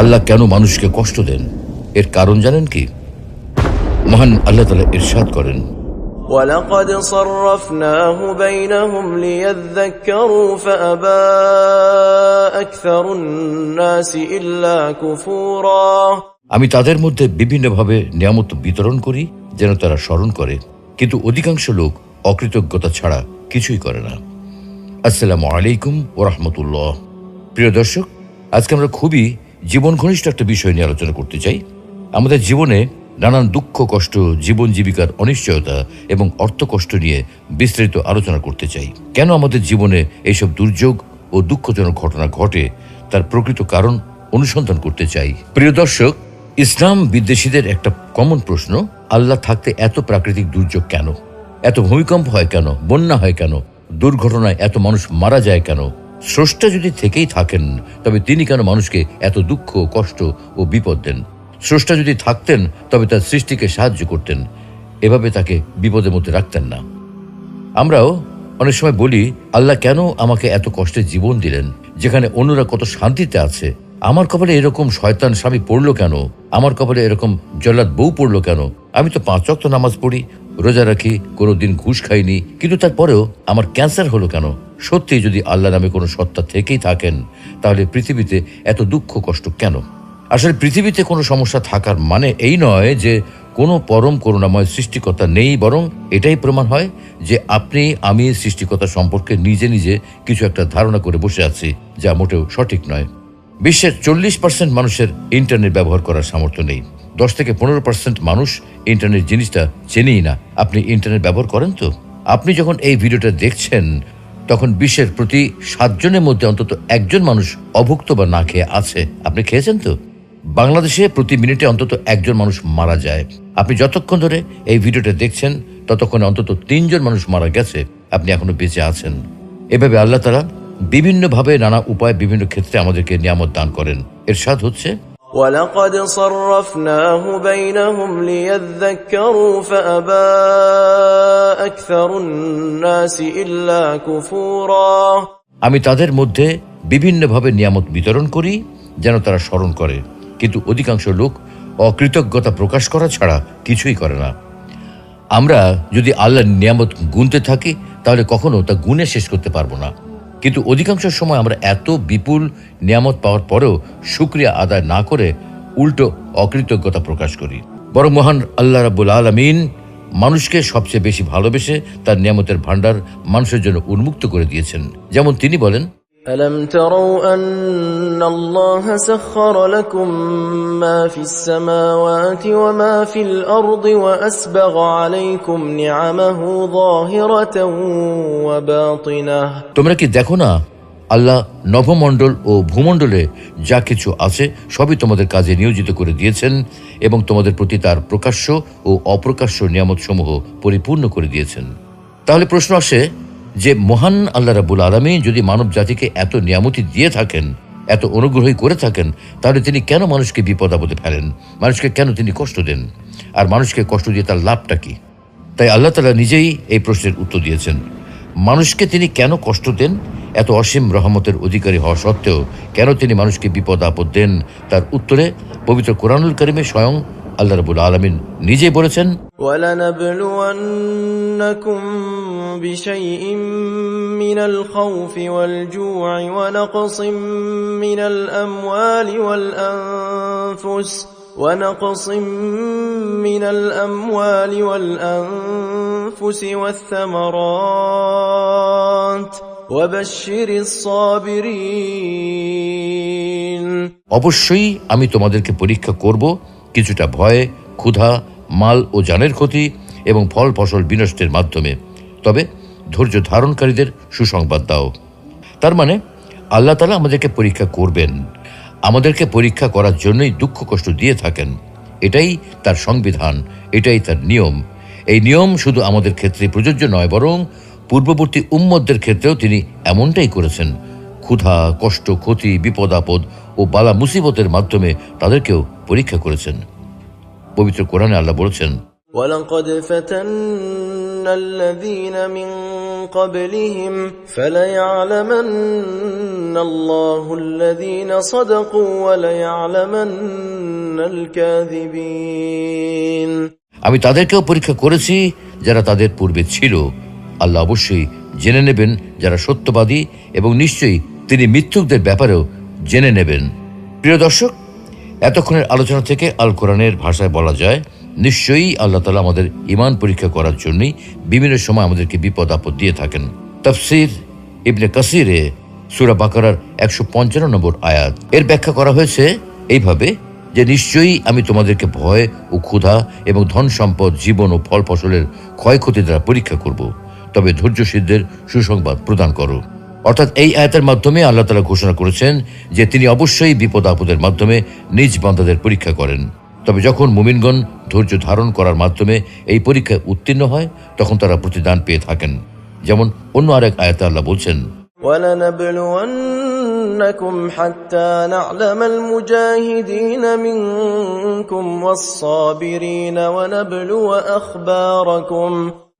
আল্লাহ কেন মানুষকে কষ্ট দেন এর কারণ জানেন কি মহান আল্লাহ তালা ইরশাদ করেন ولقد صرفناه بينهم ليذكروا فأبى أكثر الناس إلا كفورا আমি তাদের মধ্যে বিভিন্নভাবে নিয়ামত বিতরণ করি যেন তারা স্মরণ করে কিন্তু অধিকাংশ লোক অকৃতজ্ঞতা ছাড়া কিছুই করে না আসসালামু আলাইকুম ও রহমতুল্লাহ প্রিয় দর্শক আজকে আমরা খুবই জীবন ঘনিষ্ঠ একটা বিষয় নিয়ে আলোচনা করতে চাই। আমাদের জীবনে নানান দুঃখ, কষ্ট, জীবন জীবিকার অনিশ্চয়তা এবং অর্থ কষ্ট নিয়ে বিস্তারিত আলোচনা করতে চাই। কেন আমাদের জীবনে এইসব দুর্যোগ ও দুঃখজনক ঘটনা ঘটে তার প্রকৃত কারণ অনুসন্ধান করতে চাই। প্রিয় দর্শক, ইসলাম বিদ্বেষীদের একটা কমন প্রশ্ন, আল্লাহ থাকতে এত প্রাকৃতিক দুর্যোগ কেন? এত ভূমিকম্প হয় কেন? বন্যা হয় কেন? দুর্ঘটনায় এত মানুষ মারা যায় কেন? স্রষ্টা যদি থেকেই থাকেন, তবে তিনি কেন মানুষকে এত দুঃখ, কষ্ট ও বিপদ দেন? স্রষ্টা যদি থাকতেন, তবে তার সৃষ্টিকে সাহায্য করতেন। এভাবে তাকে বিপদের মধ্যে রাখতেন না। আমরাও অনেক সময় বলি, আল্লাহ কেন আমাকে এত কষ্টে জীবন দিলেন? যেখানে অন্যরা কত শান্তিতে আছে। আমার কপালে এরকম শয়তান স্বামী পড়ল কেন? আমার কপালে এরকম জল্লাদ বউ পড়ল কেন? আমি তো পাঁচ রক্ত নামাজ পড়ি, রোজা রাখি কোনো দিন ঘুষ খাইনি, কিন্তু তারপরেও আমার ক্যান্সার হলো কেন? সত্যি যদি আল্লাহ নামে কোনো সত্তা থেকেই থাকেন, তাহলে পৃথিবীতে এত দুঃখ কষ্ট কেন? আসলে পৃথিবীতে কোনো সমস্যা থাকার মানে এই নয় যে কোনো পরম করুণাময় সৃষ্টিকর্তা নেই, বরং এটাই প্রমাণ হয় যে আপনি, আমি সৃষ্টিকর্তা সম্পর্কে নিজে নিজে কিছু একটা ধারণা করে বসে আছি, যা মোটেও সঠিক নয়। বিশ্বের চল্লিশ পার্সেন্ট মানুষের ইন্টারনেট ব্যবহার করার সামর্থ্য নেই। দশ থেকে পনেরো পার্সেন্ট মানুষ ইন্টারনেট জিনিসটা চেনেই না। আপনি ইন্টারনেট ব্যবহার করেন তো? আপনি যখন এই ভিডিওটা দেখছেন তখন বিশ্বের প্রতি সাতজনের মধ্যে অন্তত একজন মানুষ অভুক্ত বা না খেয়ে আছে আপনি খেয়েছেন তো বাংলাদেশে প্রতি মিনিটে অন্তত একজন মানুষ মারা যায় আপনি যতক্ষণ ধরে এই ভিডিওটা দেখছেন ততক্ষণে অন্তত তিনজন মানুষ মারা গেছে আপনি এখনো বেঁচে আছেন এভাবে আল্লাহ তারা বিভিন্নভাবে নানা উপায় বিভিন্ন ক্ষেত্রে আমাদেরকে নিয়ামত দান করেন এর স্বাদ হচ্ছে ولقد صرفناه بينهم ليذكروا فأبى আমি তাদের মধ্যে বিভিন্নভাবে নিয়ামত বিতরণ করি, যেন তারা স্মরণ করে। কিন্তু অধিকাংশ লোক অকৃতজ্ঞতা প্রকাশ করা ছাড়া কিছুই করে না। আমরা যদি আল্লাহ নিয়ামত গুনতে থাকি, তাহলে কখনো তা গুনে শেষ করতে পারব না। কিন্তু অধিকাংশ সময় আমরা এত বিপুল নিয়ামত পাওয়ার পরেও সুক্রিয়া আদায় না করে উল্টো অকৃতজ্ঞতা প্রকাশ করি। বরং মহান আল্লাহ রাবুল আলমিন মানুষকে সবচেয়ে বেশি ভালোবেসে তার নিয়ামতের ভাণ্ডার মানুষের জন্য উন্মুক্ত করে দিয়েছেন যেমন তিনি বলেন ألم تروا أن الله سخر لكم ما في السماوات وما في الأرض وأسبغ عليكم نعمه ظاهرة وباطنة তোমরা কি দেখো না আল্লাহ নভমণ্ডল ও ভূমণ্ডলে যা কিছু আছে সবই তোমাদের কাজে নিয়োজিত করে দিয়েছেন এবং তোমাদের প্রতি তার প্রকাশ্য ও অপ্রকাশ্য নিয়ামতসমূহ পরিপূর্ণ করে দিয়েছেন। তাহলে প্রশ্ন আসে যে মহান আল্লাহ রাবুল আলমী যদি মানব জাতিকে এত নিয়ামতি দিয়ে থাকেন, এত অনুগ্রহী করে থাকেন, তাহলে তিনি কেন মানুষকে বিপদ আপদে ফেলেন? মানুষকে কেন তিনি কষ্ট দেন? আর মানুষকে কষ্ট দিয়ে তার লাভটা কি? তাই আল্লাহ তালা নিজেই এই প্রশ্নের উত্তর দিয়েছেন। মানুষকে তিনি কেন কষ্ট দেন? এত অসীম রহমতের অধিকারী হওয়া সত্ত্বেও কেন তিনি মানুষকে বিপদ আপদ দেন তার উত্তরে পবিত্র কোরআনুল করিমে স্বয়ং আল্লাহ রবুল আলমিন নিজেই বলেছেন ولنبلونكم بشيء من الخوف والجوع ونقص من الأموال والأنفس ونقص من الأموال والأنفس والثمرات وبشر الصابرين অবশ্যই আমি তোমাদেরকে পরীক্ষা করব কিছুটা ভয়ে, ক্ষুধা, মাল ও জানের ক্ষতি এবং ফল ফসল বিনষ্টের মাধ্যমে। তবে ধৈর্য ধারণকারীদের সুসংবাদ দাও। তার মানে আল্লাহ তালা আমাদেরকে পরীক্ষা করবেন। আমাদেরকে পরীক্ষা করার জন্যই দুঃখ কষ্ট দিয়ে থাকেন। এটাই তার সংবিধান, এটাই তার নিয়ম। এই নিয়ম শুধু আমাদের ক্ষেত্রে প্রযোজ্য নয়, বরং পূর্ববর্তী উম্মতদের ক্ষেত্রেও তিনি এমনটাই করেছেন ক্ষুধা কষ্ট ক্ষতি বিপদ আপদ ও বালা মুসিবতের মাধ্যমে তাদেরকেও পরীক্ষা করেছেন পবিত্র কোরআনে আল্লাহ বলেছেন ولقد فتنا الذين من قبلهم فليعلمن الله الذين صدقوا وليعلمن الكاذبين আমি তাদেরকেও পরীক্ষা করেছি যারা তাদের পূর্বে ছিল আল্লাহ অবশ্যই জেনে নেবেন যারা সত্যবাদী এবং নিশ্চয়ই তিনি মিথ্যুকদের ব্যাপারেও জেনে নেবেন। প্রিয় দর্শক, এতক্ষণের আলোচনা থেকে আল কোরআনের ভাষায় বলা যায়, নিশ্চয়ই আল্লাহ তালা আমাদের ইমান পরীক্ষা করার জন্যই বিভিন্ন সময় আমাদেরকে বিপদ আপদ দিয়ে থাকেন। তফসির ইবনে কাসিরে সুরা বাকারার একশো পঞ্চান্ন নম্বর আয়াত। এর ব্যাখ্যা করা হয়েছে এইভাবে যে নিশ্চয়ই আমি তোমাদেরকে ভয় ও ক্ষুধা এবং ধন সম্পদ জীবন ও ফল ফসলের ক্ষয়ক্ষতি দ্বারা পরীক্ষা করব। তবে ধৈর্যসিদ্ধের সুসংবাদ প্রদান করো অর্থাৎ এই আয়াতের মাধ্যমে আল্লাহ তালা ঘোষণা করেছেন যে তিনি অবশ্যই বিপদ আপদের মাধ্যমে নিজ বান্দাদের পরীক্ষা করেন তবে যখন মুমিনগণ ধৈর্য ধারণ করার মাধ্যমে এই পরীক্ষায় উত্তীর্ণ হয় তখন তারা প্রতিদান পেয়ে থাকেন যেমন অন্য আরেক আয়াতে আল্লাহ বলছেন ولنبلونكم حتى نعلم المجاهدين منكم والصابرين ونبلو أخباركم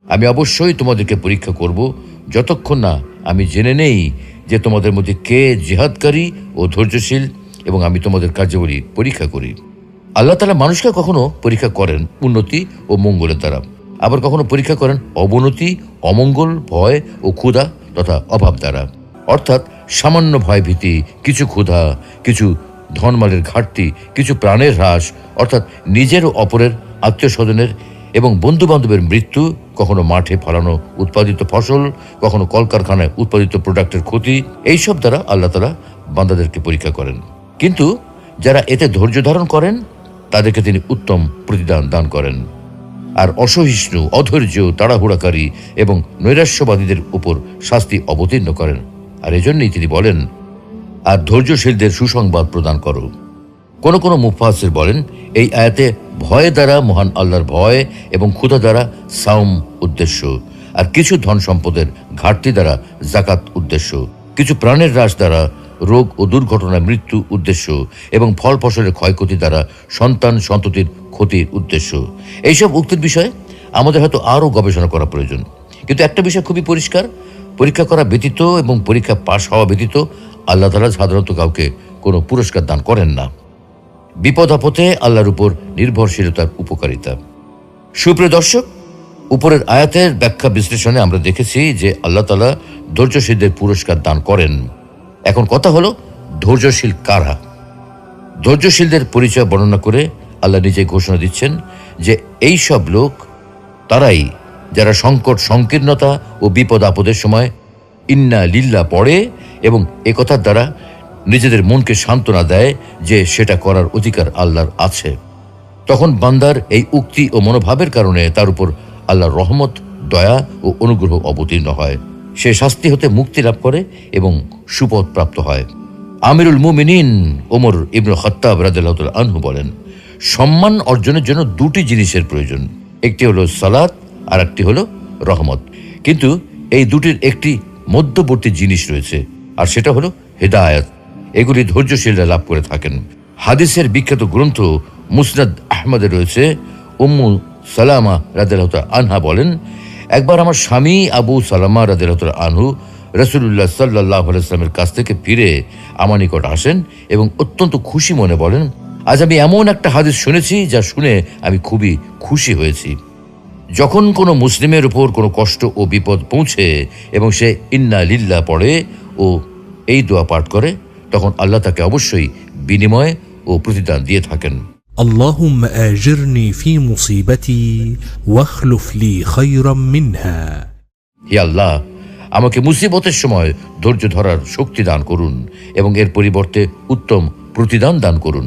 আমি অবশ্যই তোমাদেরকে পরীক্ষা করব। যতক্ষণ না আমি জেনে নেই যে তোমাদের মধ্যে কে জেহাদকারী ও ধৈর্যশীল এবং আমি তোমাদের কার্যাবলী পরীক্ষা করি। আল্লাহ তালা মানুষকে কখনো পরীক্ষা করেন উন্নতি ও মঙ্গলের দ্বারা। আবার কখনো পরীক্ষা করেন অবনতি, অমঙ্গল, ভয় ও ক্ষুধা তথা অভাব দ্বারা। অর্থাৎ সামান্য ভয় ভীতি কিছু ক্ষুধা, কিছু ধনমালের ঘাটতি, কিছু প্রাণের হ্রাস, অর্থাৎ নিজের ও অপরের আত্মীয় স্বজনের এবং বন্ধু বান্ধবের মৃত্যু কখনো মাঠে ফলানো উৎপাদিত ফসল, কখনো কলকারখানায় উৎপাদিত প্রোডাক্টের ক্ষতি, এইসব দ্বারা আল্লাহ তালা বান্দাদেরকে পরীক্ষা করেন। কিন্তু যারা এতে ধৈর্য ধারণ করেন, তাদেরকে তিনি উত্তম প্রতিদান দান করেন। আর অসহিষ্ণু, অধৈর্য, তাড়াহুড়াকারী এবং নৈরাশ্যবাদীদের উপর শাস্তি অবতীর্ণ করেন। আর এজন্যই তিনি বলেন, আর ধৈর্যশীলদের সুসংবাদ প্রদান করো। কোনো কোনো মুফাসির বলেন, এই আয়াতে ভয় দ্বারা মহান আল্লাহর ভয় এবং ক্ষুধা দ্বারা সাউম উদ্দেশ্য, আর কিছু ধন সম্পদের ঘাটতি দ্বারা জাকাত উদ্দেশ্য, কিছু প্রাণের হ্রাস দ্বারা রোগ ও দুর্ঘটনায় মৃত্যু উদ্দেশ্য, এবং ফল ফসলের ক্ষয়ক্ষতি দ্বারা সন্তান সন্ততির ক্ষতির উদ্দেশ্য। এইসব উক্তির বিষয়ে আমাদের হয়তো আরও গবেষণা করা প্রয়োজন। কিন্তু একটা বিষয় খুবই পরিষ্কার, পরীক্ষা করা ব্যতীত এবং পরীক্ষা পাশ হওয়া ব্যতীত আল্লাহ তালা সাধারণত কাউকে কোনো পুরস্কার দান করেন না। বিপদ আপদে আল্লাহর উপর নির্ভরশীলতার উপকারিতা। সুপ্রিয় দর্শক, উপরের আয়াতের ব্যাখ্যা বিশ্লেষণে আমরা দেখেছি যে আল্লাহ তালা ধৈর্যশীলদের পুরস্কার দান করেন। এখন কথা হলো, ধৈর্যশীল কারা? ধৈর্যশীলদের পরিচয় বর্ণনা করে আল্লাহ নিজে ঘোষণা দিচ্ছেন যে এই সব লোক, তারাই যারা সংকট, সংকীর্ণতা ও বিপদ আপদের সময় ইন্না লিল্লা পড়ে এবং একথার দ্বারা নিজেদের মনকে সান্ত্বনা দেয় যে সেটা করার অধিকার আল্লাহর আছে। তখন বান্দার এই উক্তি ও মনোভাবের কারণে তার উপর আল্লাহর রহমত, দয়া ও অনুগ্রহ অবতীর্ণ হয়। সে শাস্তি হতে মুক্তি লাভ করে এবং সুপথ প্রাপ্ত হয়। আমিরুল মুমিনিন ওমর ইবনু খত্তাব রাদিল্লাহ আনহু বলেন, সম্মান অর্জনের জন্য দুটি জিনিসের প্রয়োজন। একটি হলো সালাত আর একটি হলো রহমত। কিন্তু এই দুটির একটি মধ্যবর্তী জিনিস রয়েছে, আর সেটা হলো হেদায়াত। এগুলি ধৈর্যশীলরা লাভ করে থাকেন। হাদিসের বিখ্যাত গ্রন্থ মুসনাদ আহমদে রয়েছে। উম্মু সালামা রাদিল্লাহ আনহা বলেন, একবার আমার স্বামী আবু সালামা রাদিল্লাহ আনহু রসুল্লাহ সাল্লাহ আলাইস্লামের কাছ থেকে ফিরে আমার নিকট আসেন এবং অত্যন্ত খুশি মনে বলেন, আজ আমি এমন একটা হাদিস শুনেছি যা শুনে আমি খুবই খুশি হয়েছি। যখন কোনো মুসলিমের উপর কোনো কষ্ট ও বিপদ পৌঁছে এবং সে ইন্না লিল্লা পড়ে ও এই দোয়া পাঠ করে তখন আল্লাহ তাকে অবশ্যই বিনিময় ও প্রতিদান দিয়ে থাকেন اللهم اجرني في مصيبتي واخلف لي خيرا منها হে আল্লাহ আমাকে মুসিবতের সময় ধৈর্য ধরার শক্তি দান করুন এবং এর পরিবর্তে উত্তম প্রতিদান দান করুন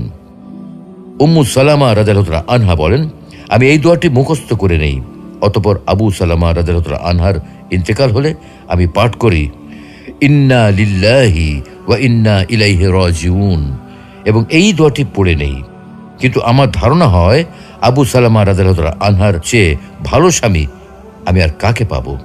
উম্মু সালামা রাজালতরা আনহা বলেন আমি এই দোয়াটি মুখস্থ করে নেই অতপর আবু সালামা রাজালতরা আনহার ইন্তেকাল হলে আমি পাঠ করি ইন্না লিল্লাহি ওয়া ইন্না ইলাইহি রাজিউন। এবং এই দোয়াটি পড়ে নেই। কিন্তু আমার ধারণা হয়, আবু সালামা রাজালতরা আনহার চেয়ে ভালো স্বামী আমি আর কাকে পাবো?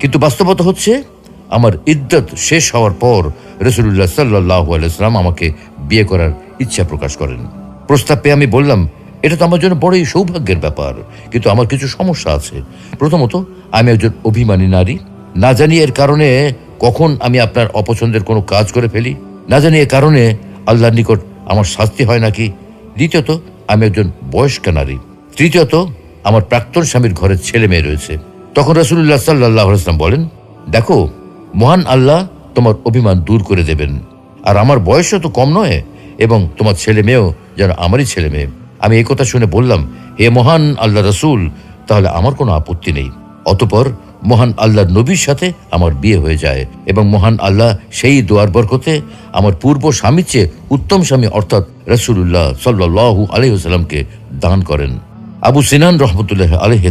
কিন্তু বাস্তবতা হচ্ছে, আমার ইদ্যত শেষ হওয়ার পর রসুল্লাহ সাল্লাহ আলাইসলাম আমাকে বিয়ে করার ইচ্ছা প্রকাশ করেন। প্রস্তাব পেয়ে আমি বললাম, এটা তো আমার জন্য বড়ই সৌভাগ্যের ব্যাপার, কিন্তু আমার কিছু সমস্যা আছে। প্রথমত, আমি একজন অভিমানী নারী। না জানি এর কারণে কখন আমি আপনার অপছন্দের কোনো কাজ করে ফেলি? না জানি এ কারণে আল্লাহর নিকট আমার শাস্তি হয় নাকি? দ্বিতীয়ত, আমি একজন বয়স্ক নারী। তৃতীয়ত, আমার প্রাক্তন স্বামীর ঘরে ছেলে মেয়ে রয়েছে। তখন রসুল্লাহ সাল্লাহ ইসলাম বলেন, দেখো, মহান আল্লাহ তোমার অভিমান দূর করে দেবেন। আর আমার বয়সও তো কম নয়, এবং তোমার ছেলে মেয়েও যেন আমারই ছেলে মেয়ে। আমি এই কথা শুনে বললাম, হে মহান আল্লাহ রসুল, তাহলে আমার কোনো আপত্তি নেই। অতপর মহান আল্লাহ নবীর সাথে আমার বিয়ে হয়ে যায় এবং মহান আল্লাহ সেই দোয়ার বরকতে আমার পূর্ব স্বামীর চেয়ে উত্তম স্বামী অর্থাৎ রসুল্লাহ সাল্লু আলহামকে দান করেন। আবু সিনান রহমতুল্লাহ আলহ